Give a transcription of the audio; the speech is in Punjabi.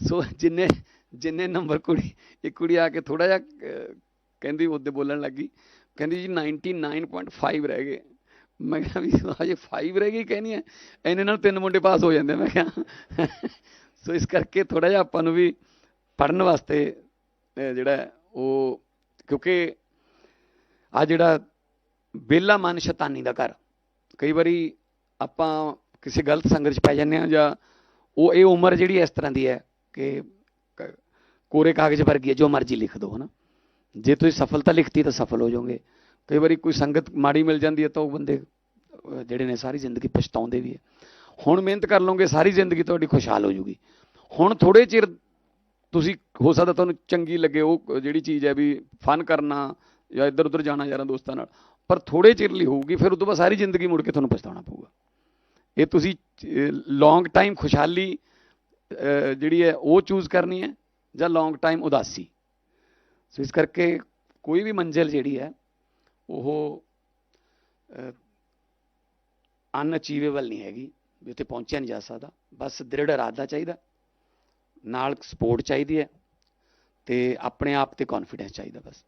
ਸੋ ਜਿੰਨੇ ਜਿੰਨੇ ਨੰਬਰ ਕੁੜੀ, ਇੱਕ ਕੁੜੀ ਆ ਕੇ ਥੋੜਾ ਜਿਹਾ ਕਹਿੰਦੀ ਉਹਦੇ ਬੋਲਣ ਲੱਗੀ। ਕਹਿੰਦੀ ਜੀ 99.5 ਰਹਿ ਗਏ। ਮੈਂ ਕਿਹਾ ਵੀ ਹਜੇ 5 ਰਹਿ ਗਈ ਕਹਿੰਦੀ ਹੈ। ਇਹਨੇ ਨਾਲ ਤਿੰਨ ਮੁੰਡੇ ਪਾਸ ਹੋ ਜਾਂਦੇ ਮੈਂ ਕਿਹਾ। ਸੋ ਇਸ ਕਰਕੇ ਥੋੜਾ ਜਿਹਾ ਆਪਾਂ ਨੂੰ ਵੀ ਪੜਨ ਵਾਸਤੇ ਜਿਹੜਾ ਉਹ ਕਿਉਂਕਿ ਆ ਜਿਹੜਾ ਬੇਲਾ ਮਨ ਸ਼ੈਤਾਨੀ ਦਾ ਘਰ, ਕਈ ਵਾਰੀ ਆਪਾਂ ਕਿਸੇ ਗਲਤ ਸੰਗਤ 'ਚ ਪੈ ਜਾਂਦੇ ਆ ਜਾਂ ਉਹ, ਇਹ ਉਮਰ ਜਿਹੜੀ ਇਸ ਤਰ੍ਹਾਂ ਦੀ ਹੈ ਕਿ ਕ- ਕੋਰੇ ਕਾਗਜ਼ ਵਰਗੀ ਹੈ, ਜੋ ਮਰਜ਼ੀ ਲਿਖ ਦਿਓ ਹਨਾ? ਜੇ ਤੁਸੀਂ ਸਫਲਤਾ ਲਿਖਤੀ ਤਾਂ ਸਫਲ ਹੋ ਜਾਓਗੇ। ਕਈ ਵਾਰੀ ਕੋਈ ਸੰਗਤ ਮਾੜੀ ਮਿਲ ਜਾਂਦੀ ਹੈ ਤਾਂ ਉਹ ਬੰਦੇ ਜਿਹੜੇ ਨੇ ਸਾਰੀ ਜ਼ਿੰਦਗੀ ਪਛਤਾਉਂਦੇ ਵੀ ਹੈ। ਹੁਣ ਮਿਹਨਤ ਕਰ ਲਓਗੇ, ਸਾਰੀ ਜ਼ਿੰਦਗੀ ਤੁਹਾਡੀ ਖੁਸ਼ਹਾਲ ਹੋ ਜੂਗੀ। ਹੁਣ ਥੋੜੇ ਚਿਰ ਤੁਸੀਂ, ਹੋ ਸਕਦਾ ਤੁਹਾਨੂੰ ਚੰਗੀ ਲੱਗੇ, ਉਹ ਜਿਹੜੀ ਚੀਜ਼ ਹੈ ਵੀ ਫਨ ਕਰਨਾ ਜਾਂ ਇੱਧਰ ਉੱਧਰ ਜਾਣਾ ਯਾਰਾਂ ਦੋਸਤਾਂ ਨਾਲ, ਪਰ ਥੋੜੇ ਚਿਰ ਲਈ ਹੋਊਗੀ, ਫਿਰ ਉਸ ਤੋਂ ਬਾਅਦ ਸਾਰੀ ਜ਼ਿੰਦਗੀ ਮੁੜ ਕੇ ਤੁਹਾਨੂੰ ਪਛਤਾਉਣਾ ਪਊਗਾ। ਇਹ ਤੁਸੀਂ ਲੌਂਗ ਟਾਈਮ ਖੁਸ਼ਹਾਲੀ ਜਿਹੜੀ ਹੈ, ਉਹ ਚੂਜ਼ ਕਰਨੀ ਹੈ ਜਾਂ ਲੌਂਗ ਟਾਈਮ ਉਦਾਸੀ। ਸੋ ਇਸ ਕਰਕੇ ਕੋਈ ਵੀ ਮੰਜ਼ਿਲ ਜਿਹੜੀ ਹੈ, ਉਹ ਅਨਅਚੀਵੇਬਲ ਨਹੀਂ ਹੈਗੀ, ਵੀ ਉੱਥੇ ਪਹੁੰਚਿਆ ਨਹੀਂ ਜਾ ਸਕਦਾ। ਬਸ ਦ੍ਰਿੜ ਇਰਾਦਾ ਚਾਹੀਦਾ, ਨਾਲ ਸਪੋਰਟ ਚਾਹੀਦੀ ਹੈ ਤੇ ਆਪਣੇ ਆਪ ਤੇ ਕੌਨਫੀਡੈਂਸ ਚਾਹੀਦਾ ਬਸ।